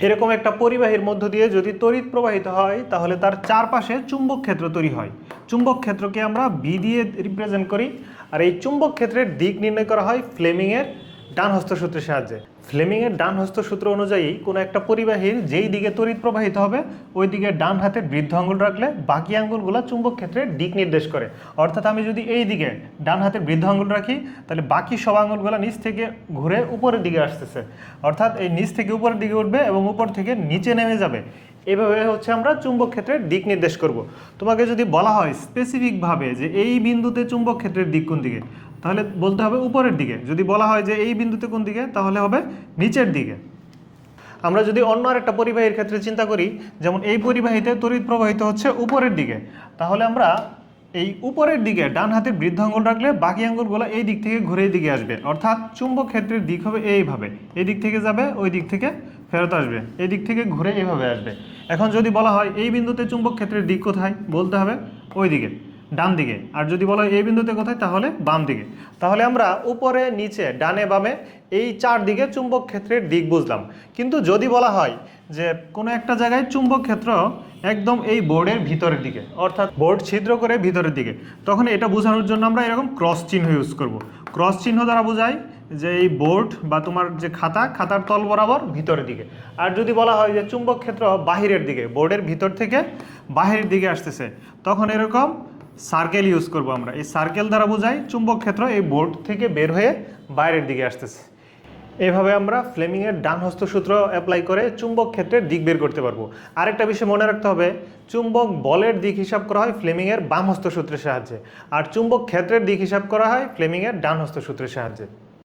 এরকম একটা পরিবাহীর মধ্য দিয়ে যদি তড়িৎ প্রবাহিত হয়, তাহলে তার চারপাশে চুম্বক ক্ষেত্র তৈরি হয়। চুম্বক ক্ষেত্রকে আমরা বি দিয়ে রিপ্রেজেন্ট করি। আর এই চুম্বক ক্ষেত্রের দিক নির্ণয় করা হয় ফ্লেমিংয়ের ডান হস্তসূত্রের সাহায্যে। ফ্লেমিংয়ের ডান হস্তসূত্র অনুযায়ী কোনো একটা পরিবাহীর যেই দিকে তড়িৎ প্রবাহিত হবে, ওই দিকে ডান হাতের বৃদ্ধ আঙ্গুল রাখলে বাকি আঙ্গুলগুলো চুম্বক ক্ষেত্রে দিক নির্দেশ করে। অর্থাৎ আমি যদি এই দিকে ডান হাতের বৃদ্ধ আঙ্গুল রাখি, তাহলে বাকি সব আঙ্গুলগুলো নিচ থেকে ঘুরে উপরের দিকে আসতেছে। অর্থাৎ এই নিচ থেকে উপরের দিকে উঠবে এবং উপর থেকে নিচে নেমে যাবে। এভাবে হচ্ছে আমরা চুম্বক ক্ষেত্রের দিক নির্দেশ করব। তোমাকে যদি বলা হয় স্পেসিফিকভাবে যে এই বিন্দুতে চুম্বক ক্ষেত্রের দিক কোন দিকে তাহলে বলতে হবে উপরের দিকে। যদি বলা হয় যে এই বিন্দুতে কোন দিকে, তাহলে হবে নিচের দিকে। আমরা যদি অন্য আরেকটা পরিবাহীর ক্ষেত্রে চিন্তা করি, যেমন এই পরিবাহীতে তড়িৎ প্রবাহিত হচ্ছে উপরের দিকে, তাহলে আমরা এই উপরের দিকে ডান হাতের বৃদ্ধ আঙ্গুল রাখলে বাকি আঙ্গুলগুলো এই দিক থেকে ঘুরে দিকে আসবে। অর্থাৎ চুম্বক ক্ষেত্রের দিক হবে এইভাবে। এই দিক থেকে যাবে, ওই দিক থেকে ফেরত আসবে। এই দিক থেকে ঘুরে এইভাবে আসবে। এখন যদি বলা হয় এই বিন্দুতে চুম্বক ক্ষেত্রের দিক কোথায়, বলতে হবে ওই দিকে। ডান দিকে। আর যদি বলা এই বিন্দুতে কোথায়, তাহলে বাম দিকে। তাহলে আমরা উপরে, নিচে, ডানে, বামে এই চার দিকে চুম্বক ক্ষেত্রের দিক বুঝলাম। কিন্তু যদি বলা হয় যে কোনো একটা জায়গায় চুম্বক ক্ষেত্র একদম এই বোর্ডের ভিতরের দিকে, অর্থাৎ বোর্ড ছিদ্র করে ভিতরের দিকে, তখন এটা বোঝানোর জন্য আমরা এরকম ক্রস চিহ্ন ইউজ করব। ক্রস চিহ্ন দ্বারা বোঝায় যে এই বোর্ড বা তোমার যে খাতা, খাতার তল বরাবর ভিতরের দিকে। আর যদি বলা হয় যে চুম্বক ক্ষেত্র বাহিরের দিকে, বোর্ডের ভিতর থেকে বাহিরের দিকে আসতেছে, তখন এরকম সার্কেল ইউজ করব আমরা। এই সার্কেল দ্বারা বোঝাই চুম্বক ক্ষেত্র এই বোর্ড থেকে বের হয়ে বাইরের দিকে আসতেছে। এভাবে আমরা ফ্লেমিংয়ের ডান হস্তসূত্র অ্যাপ্লাই করে চুম্বক ক্ষেত্রের দিক বের করতে পারব। আরেকটা বিষয় মনে রাখতে হবে, চুম্বক বলের দিক হিসাব করা হয় ফ্লেমিংয়ের বাম হস্তসূত্রের সাহায্যে। আর চুম্বক ক্ষেত্রের দিক হিসাব করা হয় ফ্লেমিংয়ের ডান হস্তসূত্রের সাহায্যে।